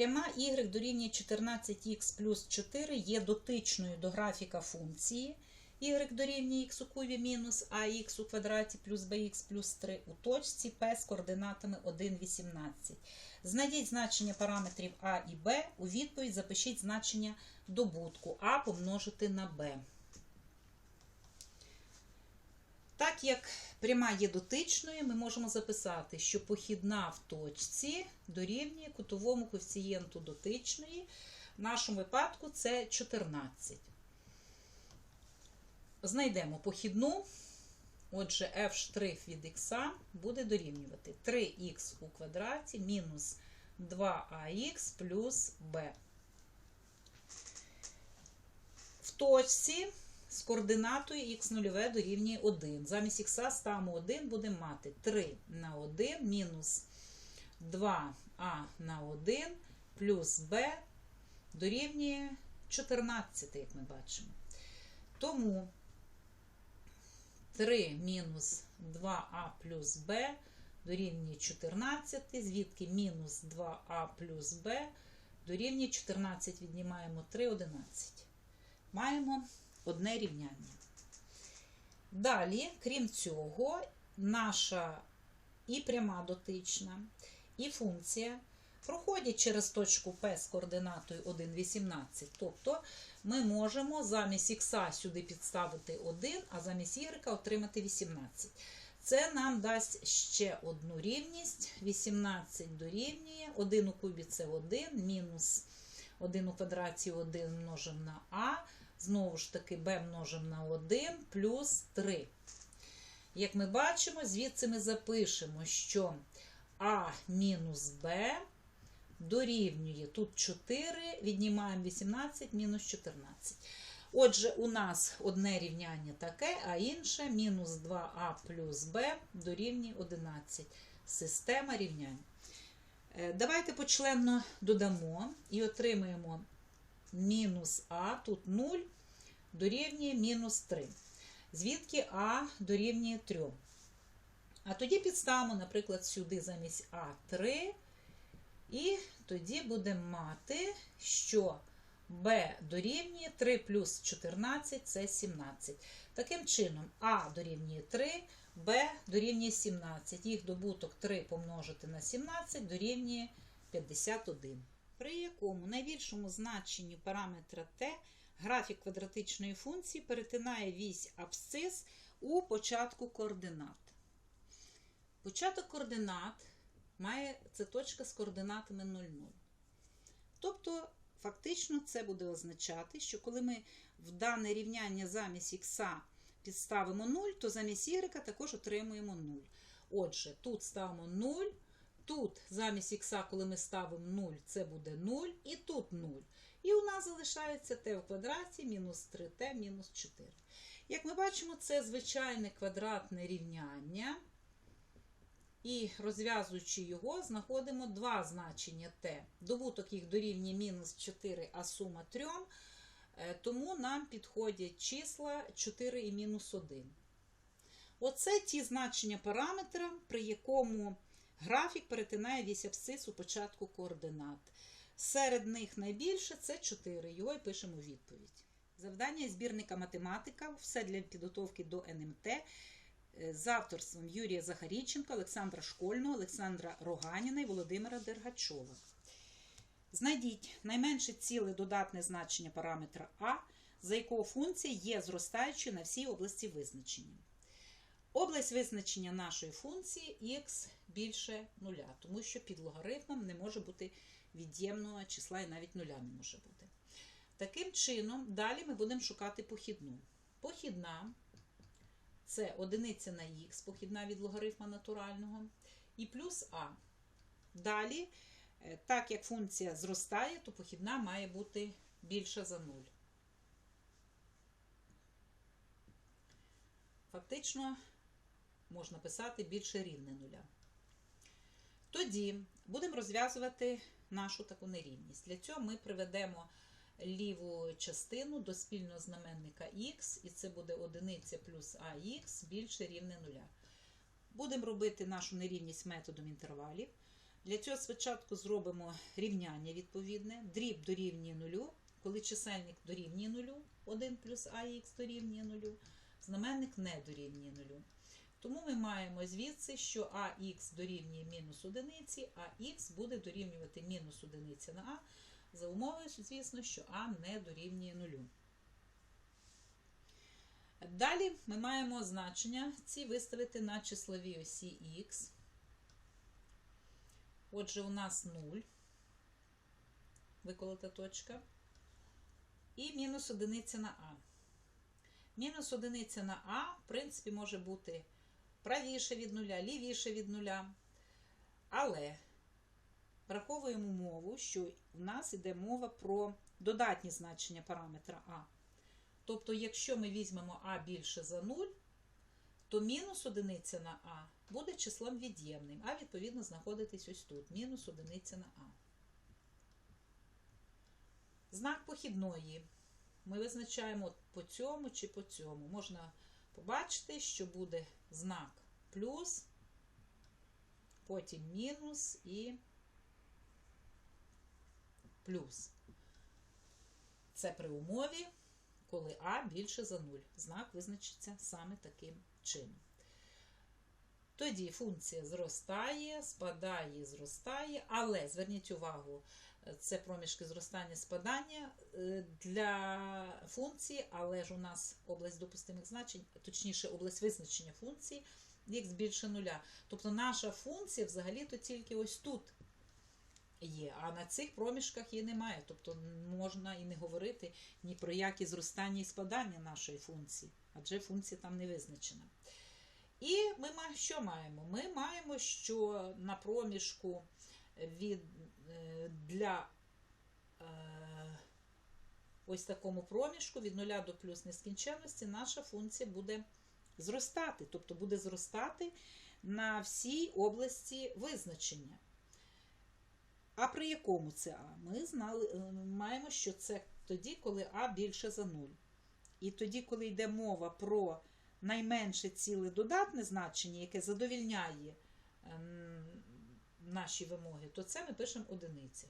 Пряма y дорівнює 14х плюс 4 є дотичною до графіка функції y дорівнює х у кубі мінус ax у квадраті плюс bx плюс 3 у точці P з координатами 1, 18. Знайдіть значення параметрів а і b. У відповідь запишіть значення добутку а помножити на b. Так як пряма є дотичною, ми можемо записати, що похідна в точці дорівнює кутовому коефіцієнту дотичної. В нашому випадку це 14. Знайдемо похідну. Отже, f' від х буде дорівнювати 3х у квадраті мінус 2ах плюс b. В точці з координатою х0 дорівнює 1. Замість х ставимо 1, будемо мати 3 на 1 мінус 2а на 1 плюс b дорівнює 14, як ми бачимо. Тому 3 мінус 2а плюс b дорівнює 14, звідки мінус 2а плюс b дорівнює 14, віднімаємо 3, 11. Маємо одне рівняння. Далі, крім цього, наша і пряма дотична, і функція проходять через точку P з координатою 1,18. Тобто ми можемо замість х сюди підставити 1, а замість y отримати 18. Це нам дасть ще одну рівність. 18 дорівнює. 1 у кубі це 1, мінус 1 у квадраті 1 множимо на а. Знову ж таки, b множимо на 1 плюс 3. Як ми бачимо, звідси ми запишемо, що а мінус b дорівнює тут 4, віднімаємо 18 мінус 14. Отже, у нас одне рівняння таке, а інше мінус 2а плюс b дорівнює 11. Система рівнянь. Е, Давайте почленно додамо і отримаємо мінус а, тут 0 дорівнює мінус 3. Звідки а дорівнює 3. А тоді підставимо, наприклад, сюди замість а 3. І тоді будемо мати, що b дорівнює 3 плюс 14 це 17. Таким чином, а дорівнює 3, b дорівнює 17. Їх добуток 3 помножити на 17 дорівнює 51. При якому найбільшому значенню параметра t графік квадратичної функції перетинає вісь абсцис у початку координат. Початок координат має це точка з координатами 0,0. Тобто, фактично, це буде означати, що коли ми в дане рівняння замість х підставимо 0, то замість y також отримуємо 0. Отже, тут ставимо 0. Тут замість х, коли ми ставимо 0, це буде 0, і тут 0. І у нас залишається t в квадраті мінус 3t мінус 4. Як ми бачимо, це звичайне квадратне рівняння. І розв'язуючи його, знаходимо два значення t. Добуток їх дорівнює мінус 4, а сума 3. Тому нам підходять числа 4 і мінус 1. Оце ті значення параметра, при якому графік перетинає вісь абсцис у початку координат. Серед них найбільше це 4. Його і пишемо відповідь. Завдання збірника математика. Все для підготовки до НМТ з авторством Юрія Захаріченка, Олександра Школьного, Олександра Роганіна і Володимира Дергачова. Знайдіть найменше ціле додатне значення параметра А, за якого функція є зростаючою на всій області визначення. Область визначення нашої функції х більше нуля, тому що під логарифмом не може бути від'ємного числа і навіть нуля не може бути. Таким чином, далі ми будемо шукати похідну. Похідна це одиниця на х, похідна від логарифма натурального, і плюс а. Далі, так як функція зростає, то похідна має бути більша за 0. Фактично, можна писати більше рівне нуля. Тоді будемо розв'язувати нашу таку нерівність. Для цього ми приведемо ліву частину до спільного знаменника х, і це буде одиниця плюс ах більше рівне нуля. Будемо робити нашу нерівність методом інтервалів. Для цього спочатку зробимо рівняння відповідне. Дріб дорівнює нулю, коли чисельник дорівнює нулю, 1 плюс ах дорівнює нулю, знаменник не дорівнює нулю. Тому ми маємо звідси, що ах дорівнює мінус одиниці, а х буде дорівнювати мінус одиниці на а, за умовою, звісно, що а не дорівнює нулю. Далі ми маємо значення ці виставити на числовій осі х. Отже, у нас 0, виколота точка, і мінус одиниця на а. Мінус одиниця на а, в принципі, може бути правіше від нуля, лівіше від нуля. Але враховуємо мову, що в нас йде мова про додатні значення параметра а. Тобто, якщо ми візьмемо а більше за 0, то мінус одиниця на а буде числом від'ємним, а відповідно знаходитись ось тут. Мінус одиниця на а. Знак похідної. Ми визначаємо по цьому чи по цьому. Можна побачити, що буде знак плюс, потім мінус і плюс. Це при умові, коли А більше за 0. Знак визначиться саме таким чином. Тоді функція зростає, спадає, зростає, але зверніть увагу, це проміжки зростання спадання е, для функції, але ж у нас область допустимих значень, точніше, область визначення функції х більше нуля. Тобто наша функція взагалі-то тільки ось тут є, а на цих проміжках її немає. Тобто можна і не говорити ні про які зростання і спадання нашої функції, адже функція там не визначена. І ми що маємо? Ми маємо, що на проміжку від, е, для е, ось такому проміжку від 0 до плюс нескінченності наша функція буде зростати, тобто буде зростати на всій області визначення. А при якому це А? Ми знали, е, маємо, що це тоді, коли А більше за 0. І тоді, коли йде мова про найменше ціле додатне значення, яке задовільняє ем, наші вимоги, то це ми пишемо одиниці.